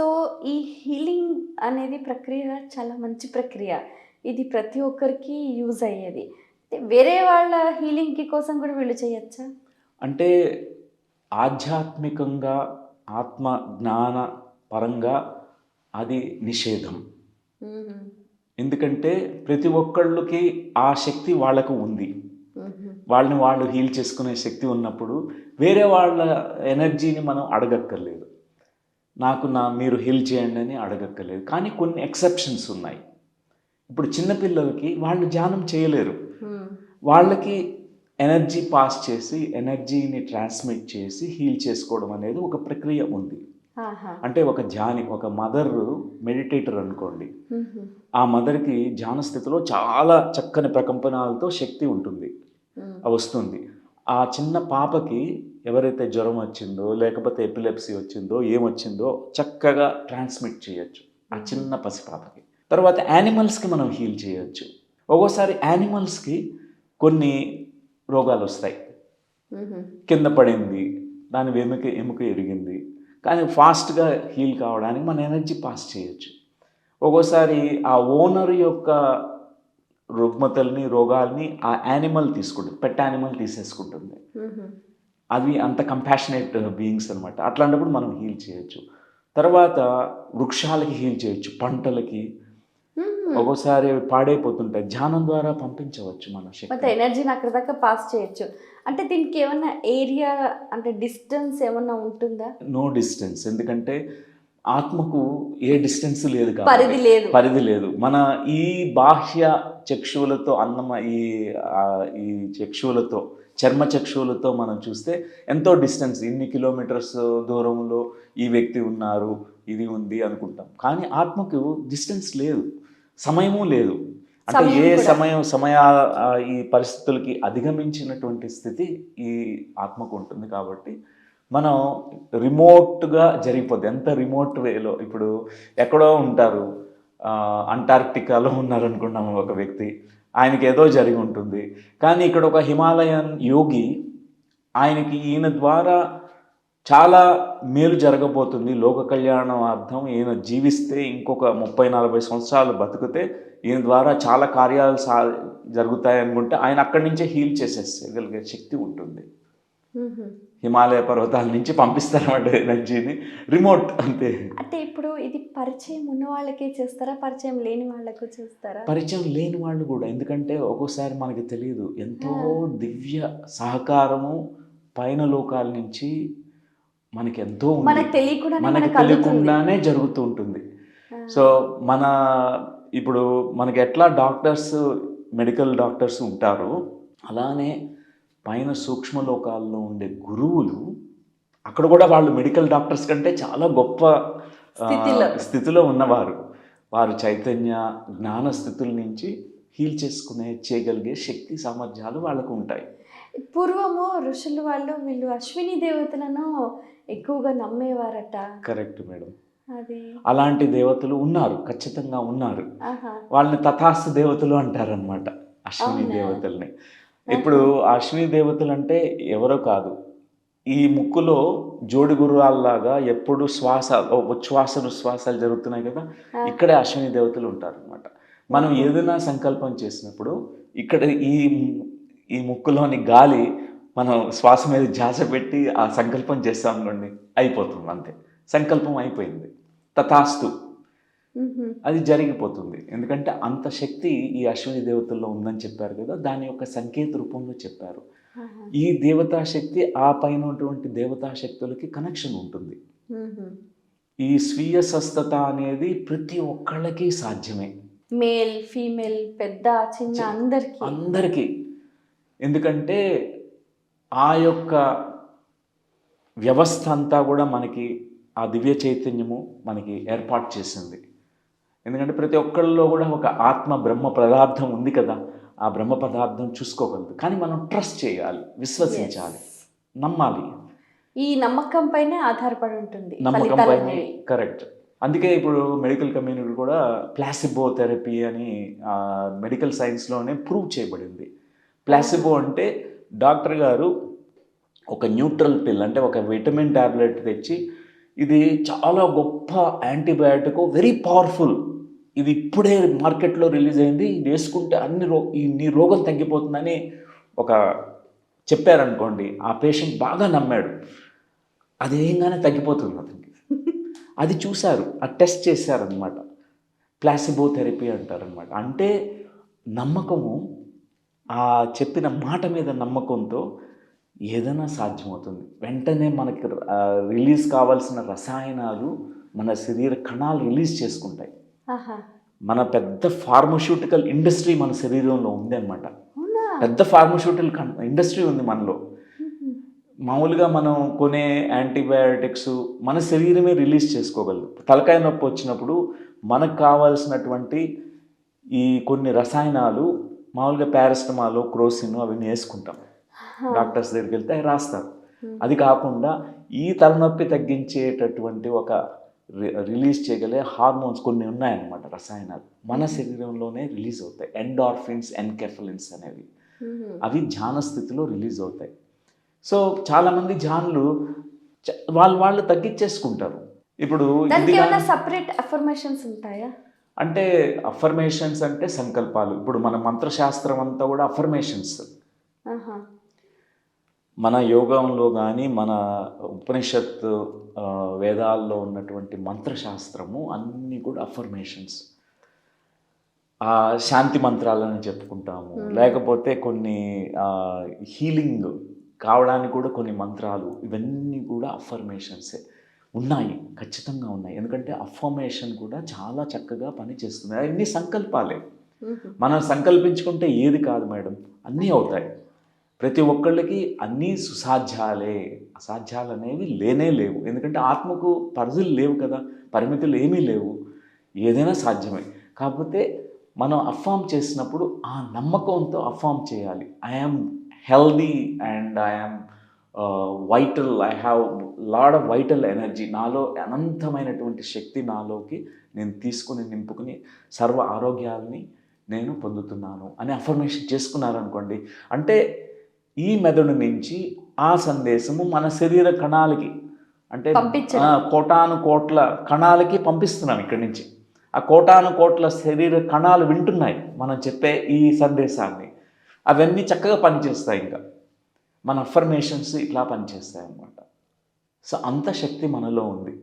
So ఈ healing అనేది ప్రక్రియ చాలా మంచి ప్రక్రియ. ఇది ప్రతి ఒక్కరికి యూజ్ అయ్యేది. అంటే వేరే వాళ్ళ హీలింగ్కి కోసం కూడా వీళ్ళు చేయొచ్చా? అంటే ఆధ్యాత్మికంగా ఆత్మ జ్ఞాన పరంగా అది నిషేధం. ఎందుకంటే ప్రతి ఒక్కళ్ళకి ఆ శక్తి వాళ్ళకు ఉంది. వాళ్ళని వాళ్ళు హీల్ చేసుకునే శక్తి ఉన్నప్పుడు వేరే వాళ్ళ ఎనర్జీని మనం అడగక్కర్లేదు. నాకు నా మీరు హీల్ చేయండి అని అడగక్కర్లేదు. కానీ కొన్ని ఎక్సెప్షన్స్ ఉన్నాయి. ఇప్పుడు చిన్నపిల్లలకి వాళ్ళు ధ్యానం చేయలేరు. వాళ్ళకి ఎనర్జీ పాస్ చేసి ఎనర్జీని ట్రాన్స్మిట్ చేసి హీల్ చేసుకోవడం అనేది ఒక ప్రక్రియ ఉంది. అంటే ఒక ధ్యాని ఒక మదర్ మెడిటేటర్ అనుకోండి. ఆ మదర్కి ధ్యాన స్థితిలో చాలా చక్కని ప్రకంపనాలతో శక్తి ఉంటుంది. వస్తుంది. ఆ చిన్న పాపకి ఎవరైతే జ్వరం వచ్చిందో లేకపోతే ఎపిలెప్సీ వచ్చిందో ఏమొచ్చిందో చక్కగా ట్రాన్స్మిట్ చేయొచ్చు. ఆ చిన్న పసిపాపకి. తర్వాత యానిమల్స్కి మనం హీల్ చేయొచ్చు. ఒక్కోసారి యానిమల్స్కి కొన్ని రోగాలు వస్తాయి. కింద పడింది దాని వెముక ఎముక ఎరిగింది. కానీ ఫాస్ట్గా హీల్ కావడానికి మన ఎనర్జీ పాస్ చేయొచ్చు. ఒక్కోసారి ఆ ఓనర్ యొక్క రుగ్మతల్ని రోగాల్ని ఆ యానిమల్ తీసుకుంటుంది పెట్ యానిమల్ తీసేసుకుంటుంది. అవి అంత కంపాషనేట్ బీయింగ్స్ అనమాట అట్లాంటప్పుడు మనం హీల్ చేయొచ్చు. తర్వాత వృక్షాలకి హీల్ చేయొచ్చు పంటలకి. మ్మ్. ఒక్కోసారి పాడైపోతుంటాయి. ధ్యానం ద్వారా పంపించవచ్చు మన శక్తి ఎనర్జీని అక్కడ దాకా పాస్ చేయొచ్చు. అంటే దీనికి ఏమన్నా ఏరియా అంటే డిస్టెన్స్ ఏమన్నా ఉంటుందా? నో డిస్టెన్స్ ఎందుకంటే ఆత్మకు ఏ డిస్టెన్స్ లేదు పరిధి లేదు. పరిధి లేదు. మన ఈ బాహ్య చక్షువులతో అన్నమ ఈ ఈ చక్షువులతో చర్మ చక్షువులతో మనం చూస్తే ఎంతో డిస్టెన్స్ ఇన్ని కిలోమీటర్స్ దూరంలో ఈ వ్యక్తి ఉన్నారు ఇది ఉంది అనుకుంటాం. కానీ ఆత్మకు డిస్టెన్స్ లేదు సమయము లేదు. అంటే ఏ. సమయం సమయ ఈ పరిస్థితులకి అధిగమించినటువంటి స్థితి ఈ ఆత్మకు ఉంటుంది కాబట్టి మనం రిమోట్గా జరిగిపోద్ది. ఎంత రిమోట్ వేలో ఇప్పుడు ఎక్కడో ఉంటారు అంటార్క్టికాలో ఉన్నారనుకున్నాము ఒక వ్యక్తి. ఆయనకి ఏదో జరిగి ఉంటుంది. కానీ ఇక్కడ ఒక హిమాలయన్ యోగి ఆయనకి ఈయన ద్వారా చాలా మేలు జరగబోతుంది. లోక కళ్యాణం అర్థం ఈయన జీవిస్తే ఇంకొక ముప్పై నలభై సంవత్సరాలు బతికితే ఈయన ద్వారా చాలా కార్యాలు సా జరుగుతాయి అనుకుంటే ఆయన అక్కడి నుంచే హీల్ చేసేయగలిగే శక్తి ఉంటుంది. హిమాలయ పర్వతాల నుంచి పంపిస్తారన్నమాట ఎనర్జీని. రిమోట్ అంతే. అంటే ఇప్పుడు ఇది పరిచయం ఉన్న వాళ్ళకే చేస్తారా? పరిచయం లేని వాళ్ళకు చేస్తారా? పరిచయం లేని వాళ్ళు కూడా. ఎందుకంటే ఒక్కోసారి మనకి తెలియదు. ఎంతో దివ్య సహకారము పైన లోకాల నుంచి మనకి ఎంతో. మనకు తెలియకుండానే జరుగుతూ ఉంటుంది. సో మన ఇప్పుడు మనకి ఎట్లా డాక్టర్స్ మెడికల్ డాక్టర్స్ ఉంటారో అలానే పైన సూక్ష్మలోకాల్లో ఉండే గురువులు అక్కడ కూడా వాళ్ళు మెడికల్ డాక్టర్స్ కంటే చాలా గొప్ప స్థితిలో. ఉన్నవారు. వారు చైతన్య జ్ఞాన స్థితుల నుంచి హీల్ చేసుకునే చేయగలిగే శక్తి సామర్థ్యాలు వాళ్ళకు ఉంటాయి. పూర్వము ఋషులు వాళ్ళు వీళ్ళు అశ్విని దేవతలను ఎక్కువగా నమ్మేవారట. Correct madam. అలాంటి దేవతలు ఉన్నారు ఖచ్చితంగా ఉన్నారు. వాళ్ళని తథాస్తు దేవతలు అంటారనమాట అశ్విని? దేవతల్ని. ఇప్పుడు అశ్విని దేవతలు అంటే ఎవరో కాదు. ఈ ముక్కులో జోడి గుర్రాల్లాగా ఎప్పుడు శ్వాస ఉచ్ఛ్వాస ఉచ్ఛ్వాసాలు జరుగుతున్నాయి కదా. ఇక్కడే అశ్విని దేవతలు ఉంటారనమాట మనం ఏదైనా సంకల్పం చేసినప్పుడు ఇక్కడ ఈ ఈ ముక్కులోని గాలి మనం శ్వాస మీద ధ్యాస పెట్టి ఆ సంకల్పం చేస్తాం అనుకోండి అయిపోతుంది అంతే. సంకల్పం అయిపోయింది. తథాస్తు. అది జరిగిపోతుంది. ఎందుకంటే అంత శక్తి ఈ అశ్విని దేవతల్లో ఉందని చెప్పారు కదా దాని యొక్క సంకేత రూపంలో చెప్పారు. ఈ దేవతా శక్తి ఆ పైన ఉన్నటువంటి దేవతా శక్తులకి కనెక్షన్ ఉంటుంది. ఈ స్వీయ స్వస్థత అనేది ప్రతి ఒక్కళ్ళకి సాధ్యమే. మేల్ ఫీమేల్ పెద్ద చిన్న అందరికి. అందరికీ. ఎందుకంటే ఆ యొక్క వ్యవస్థ అంతా కూడా మనకి ఆ దివ్య చైతన్యము మనకి ఏర్పాటు చేసింది. ఎందుకంటే ప్రతి ఒక్కళ్ళలో కూడా ఒక ఆత్మ బ్రహ్మ పదార్థం ఉంది కదా ఆ బ్రహ్మ పదార్థం చూసుకోగలదు. కానీ మనం ట్రస్ట్ చేయాలి విశ్వసించాలి నమ్మాలి. ఈ నమ్మకం పైనే ఆధారపడి ఉంటుంది నమ్మకం పైన. కరెక్ట్. అందుకే ఇప్పుడు మెడికల్ కమ్యూనిటీ కూడా ప్లాసిబో థెరపీ అని మెడికల్ సైన్స్లోనే ప్రూవ్ చేయబడింది. ప్లాసిబో అంటే డాక్టర్ గారు ఒక న్యూట్రల్ పిల్ అంటే ఒక విటమిన్ ట్యాబ్లెట్ తెచ్చి ఇది చాలా గొప్ప యాంటీబయాటిక్ వెరీ పవర్ఫుల్ ఇది ఇప్పుడే మార్కెట్లో రిలీజ్ అయింది. ఇది వేసుకుంటే అన్ని రో ఈ నీ రోగం తగ్గిపోతుందని ఒక చెప్పారనుకోండి. ఆ పేషెంట్ బాగా నమ్మాడు. అది ఏంగానే తగ్గిపోతుంది అతనికి. అది చూశారు. ఆ టెస్ట్ చేశారనమాట ప్లాసిబో థెరపీ అంటారనమాట అంటే నమ్మకము ఆ చెప్పిన మాట మీద నమ్మకంతో ఏదైనా సాధ్యమవుతుంది. వెంటనే మనకి రిలీజ్ కావాల్సిన రసాయనాలు మన శరీర కణాలు రిలీజ్ చేసుకుంటాయి. మన పెద్ద ఫార్మస్యూటికల్ ఇండస్ట్రీ మన శరీరంలో ఉంది అనమాట పెద్ద ఫార్మస్యూటికల్ ఇండస్ట్రీ ఉంది మనలో. మ్మ్. మామూలుగా మనం కొనే యాంటీబయాటిక్స్ మన శరీరమే రిలీజ్ చేసుకోగలదు. తలకాయ నొప్పి వచ్చినప్పుడు మనకు కావాల్సినటువంటి ఈ కొన్ని రసాయనాలు మామూలుగా పారాసిటమాల్ క్రోసిన్ అవన్నీ వేసుకుంటాం డాక్టర్స్ దగ్గరికి వెళ్తే అవి రాస్తారు. అది కాకుండా ఈ తలనొప్పి తగ్గించేటటువంటి ఒక రిలీజ్ చేయగలిగే హార్మోన్స్ కొన్ని ఉన్నాయన్నమాట రసాయనాలు. మన శరీరంలోనే రిలీజ్ అవుతాయి. ఎండార్ఫిన్స్ ఎన్కెఫలిన్స్ అనేవి. అవి ధ్యాన స్థితిలో రిలీజ్ అవుతాయి. సో చాలామంది ధ్యానులు వాళ్ళు వాళ్ళు తగ్గించేసుకుంటారు. ఇప్పుడు సపరేట్ అఫర్మేషన్స్ ఉంటాయా? అంటే అఫర్మేషన్స్ అంటే సంకల్పాలు. ఇప్పుడు మన మంత్రశాస్త్రం అంతా కూడా అఫర్మేషన్స్. మన యోగంలో కానీ మన ఉపనిషత్ వేదాల్లో ఉన్నటువంటి మంత్రశాస్త్రము అన్నీ కూడా అఫర్మేషన్స్ ఆ శాంతి మంత్రాలని చెప్పుకుంటాము. లేకపోతే కొన్ని హీలింగ్ కావడానికి కూడా కొన్ని మంత్రాలు ఇవన్నీ కూడా అఫర్మేషన్సే ఉన్నాయి. ఖచ్చితంగా ఉన్నాయి. ఎందుకంటే అఫర్మేషన్ కూడా చాలా చక్కగా పనిచేస్తుంది అవన్నీ సంకల్పాలే. మనం సంకల్పించుకుంటే ఏది కాదు మేడం. అన్నీ అవుతాయి. ప్రతి ఒక్కళ్ళకి అన్నీ సుసాధ్యాలే. అసాధ్యాలు అనేవి లేనే లేవు. ఎందుకంటే ఆత్మకు పరిధులు లేవు కదా. పరిమితులు ఏమీ లేవు. ఏదైనా సాధ్యమే. కాకపోతే మనం అఫామ్ చేసినప్పుడు ఆ నమ్మకంతో అఫామ్ చేయాలి. I am healthy and I am vital I have lot of vital energy నాలో అనంతమైనటువంటి శక్తి నాలోకి నేను తీసుకుని నింపుకుని సర్వ ఆరోగ్యాలని నేను పొందుతున్నాను అని అఫర్మేషన్ చేసుకున్నారనుకోండి. అంటే ఈ మెదడు నుంచి ఆ సందేశము మన శరీర కణాలకి అంటే కోటాను కోట్ల కణాలకి పంపిస్తున్నాం ఇక్కడి నుంచి. ఆ కోటాను కోట్ల శరీర కణాలు వింటున్నాయి మనం చెప్పే ఈ సందేశాన్ని. అవన్నీ చక్కగా పనిచేస్తాయి ఇంకా. మన అఫర్మేషన్స్ ఇట్లా పనిచేస్తాయి అన్నమాట సో అంత శక్తి మనలో ఉంది.